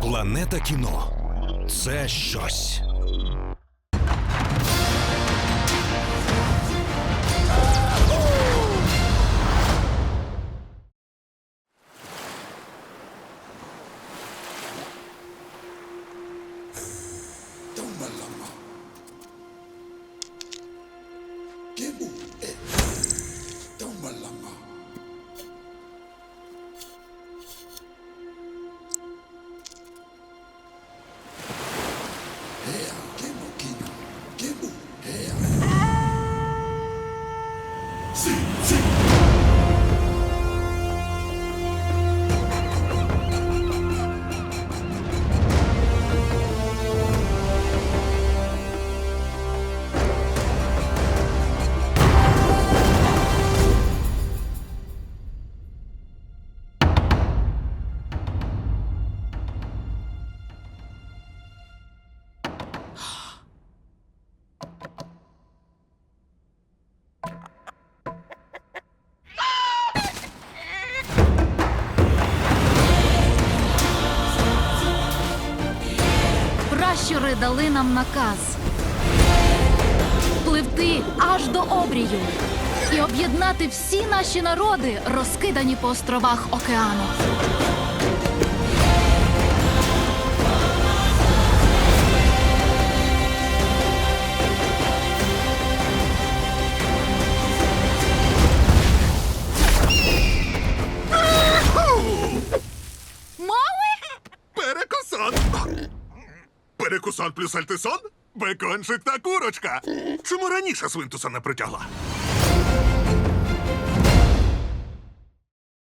Планета кіно це щось. Tumbalama. See, see. Пращури дали нам наказ пливти аж до обрію і об'єднати всі наші народи, розкидані по островах океану. Мами? Перекусон плюс альтисон? Бекончик та курочка. Чому раніше свинтуса не притягла?